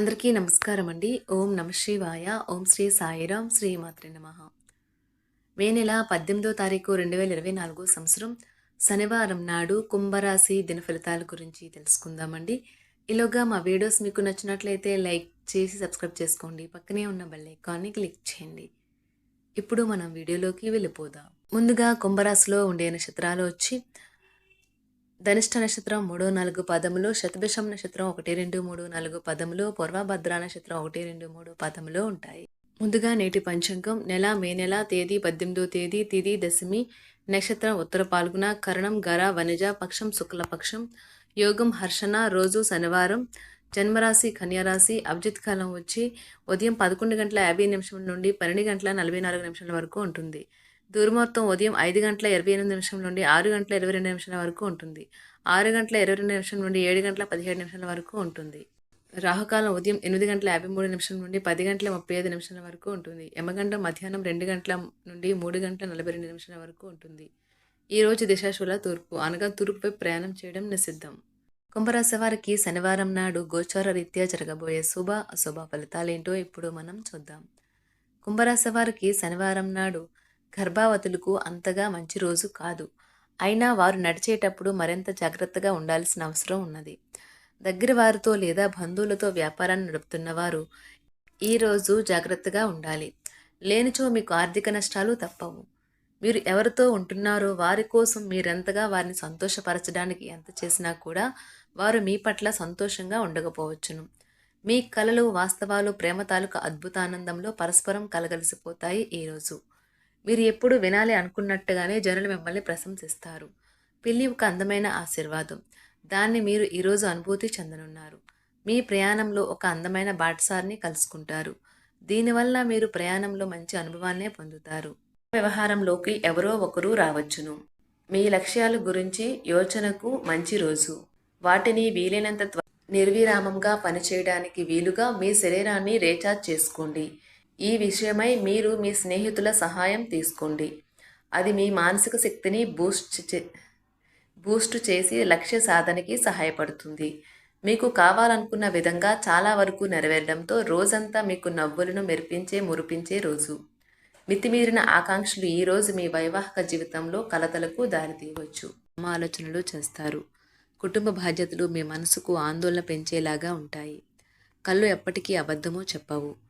అందరికీ నమస్కారం అండి ఓం నమ శివాయ. ఓం శ్రీ సాయిరాం శ్రీ మాత్రే నమ. మే నెల పద్దెనిమిదో తారీఖు రెండు వేల ఇరవై నాలుగో సంవత్సరం శనివారం నాడు కుంభరాశి దిన ఫలితాల గురించి తెలుసుకుందామండి. ఈలోగా మా వీడియోస్ మీకు నచ్చినట్లయితే లైక్ చేసి సబ్స్క్రైబ్ చేసుకోండి. పక్కనే ఉన్న బెల్ ఐకాన్ని క్లిక్ చేయండి. ఇప్పుడు మనం వీడియోలోకి వెళ్ళిపోదాం. ముందుగా కుంభరాశిలో ఉండే నక్షత్రాలు వచ్చి ధనిష్ట నక్షత్రం మూడు నాలుగు పదములు శతభిషం నక్షత్రం ఒకటి రెండు మూడు నాలుగు పదములు పూర్వభద్ర నక్షత్రం ఒకటి రెండు మూడు పదములు ఉంటాయి. ముందుగా నేటి పంచాంగం నెల మే నెల తేదీ పద్దెనిమిదో తేదీ తిది దశమి నక్షత్రం ఉత్తర పాల్గొన కరణం గర వనిజ పక్షం శుక్లపక్షం యోగం హర్షణ రోజు శనివారం జన్మరాశి కన్యారాశి అభిజిత్ కాలం వచ్చి ఉదయం పదకొండు గంటల యాభై నిమిషం నుండి పన్నెండు గంటల నలభై నాలుగు నిమిషాల వరకు ఉంటుంది. దుర్ముహూర్తం ఉదయం ఐదు గంటల ఇరవై ఎనిమిది నిమిషం నుండి ఆరు గంటల ఇరవై రెండు నిమిషాల వరకు ఉంటుంది. ఆరు గంటల ఇరవై రెండు నిమిషం నుండి ఏడు గంటల పదిహేడు నిమిషాల వరకు ఉంటుంది. రాహుకాలం ఉదయం ఎనిమిది గంటల యాభై మూడు నిమిషం నుండి పది గంటల ముప్పై ఐదు నిమిషాల వరకు ఉంటుంది. యమగంట మధ్యాహ్నం రెండు గంటల నుండి మూడు గంటల నలభై రెండు నిమిషాల వరకు ఉంటుంది. ఈ రోజు దిశాశూల తూర్పు అనగా తూర్పుపై ప్రయాణం చేయడం నిషిద్ధం. కుంభరాశి వారికి శనివారం నాడు గోచార రీత్యా జరగబోయే శుభ అశుభ ఫలితాలేంటో ఇప్పుడు మనం చూద్దాం. కుంభరాశి వారికి శనివారం నాడు గర్భావతులకు అంతగా మంచి రోజు కాదు. అయినా వారు నడిచేటప్పుడు మరింత జాగ్రత్తగా ఉండాల్సిన అవసరం ఉన్నది. దగ్గర వారితో లేదా బంధువులతో వ్యాపారాన్ని నడుపుతున్న వారు ఈరోజు జాగ్రత్తగా ఉండాలి. లేనిచో మీకు ఆర్థిక నష్టాలు తప్పవు. మీరు ఎవరితో ఉంటున్నారో వారి కోసం మీరెంతగా వారిని సంతోషపరచడానికి ఎంత చేసినా కూడా వారు మీ పట్ల సంతోషంగా ఉండకపోవచ్చును. మీ కలలు వాస్తవాలు ప్రేమ తాలూకు అద్భుతానందంలో పరస్పరం కలగలిసిపోతాయి ఈరోజు మీరు ఎప్పుడు వినాలి అనుకున్నట్టుగానే జనులు మిమ్మల్ని ప్రశంసిస్తారు. పెళ్ళి ఒక అందమైన ఆశీర్వాదం. దాన్ని మీరు ఈరోజు అనుభూతి చెందనున్నారు. మీ ప్రయాణంలో ఒక అందమైన బాటసారిని కలుసుకుంటారు. దీనివల్ల మీరు ప్రయాణంలో మంచి అనుభవాన్నే పొందుతారు. వ్యవహారంలోకి ఎవరో ఒకరు రావచ్చును. మీ లక్ష్యాల గురించి యోచనకు మంచి రోజు. వాటిని వీలైనంత త్వ- నిర్విరామంగా పనిచేయడానికి వీలుగా మీ శరీరాన్ని రీఛార్జ్ చేసుకోండి. ఈ విషయమై మీరు మీ స్నేహితుల సహాయం తీసుకోండి. అది మీ మానసిక శక్తిని బూస్ట్ చే బూస్ట్ చేసి లక్ష్య సాధనకి సహాయపడుతుంది. మీకు కావాలనుకున్న విధంగా చాలా వరకు నెరవేరడంతో రోజంతా మీకు నవ్వులను మెరిపించే మురిపించే రోజు. మితిమీరిన ఆకాంక్షలు ఈరోజు మీ వైవాహిక జీవితంలో కలతలకు దారితీయవచ్చు. ఆలోచనలు చేస్తారు. కుటుంబ బాధ్యతలు మీ మనసుకు ఆందోళన పెంచేలాగా ఉంటాయి. కళ్ళు ఎప్పటికీ అబద్ధమో చెప్పవు.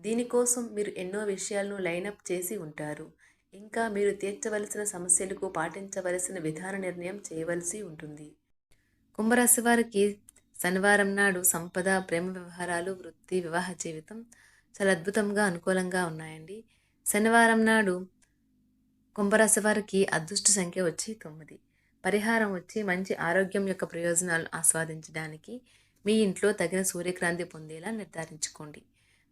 దీనికోసం మీరు ఎన్నో విషయాలను లైనప్ చేసి ఉంటారు. ఇంకా మీరు తీర్చవలసిన సమస్యలకు పాటించవలసిన విధాన నిర్ణయం చేయవలసి ఉంటుంది. కుంభరాశి వారికి శనివారం నాడు సంపద ప్రేమ వ్యవహారాలు వృత్తి వివాహ జీవితం చాలా అద్భుతంగా అనుకూలంగా ఉన్నాయండి. శనివారం నాడు కుంభరాశి వారికి అదృష్ట సంఖ్య వచ్చి తొమ్మిది. పరిహారం వచ్చి మంచి ఆరోగ్యం యొక్క ప్రయోజనాలు ఆస్వాదించడానికి మీ ఇంట్లో తగిన సూర్యక్రాంతి పొందేలా నిర్ధారించుకోండి.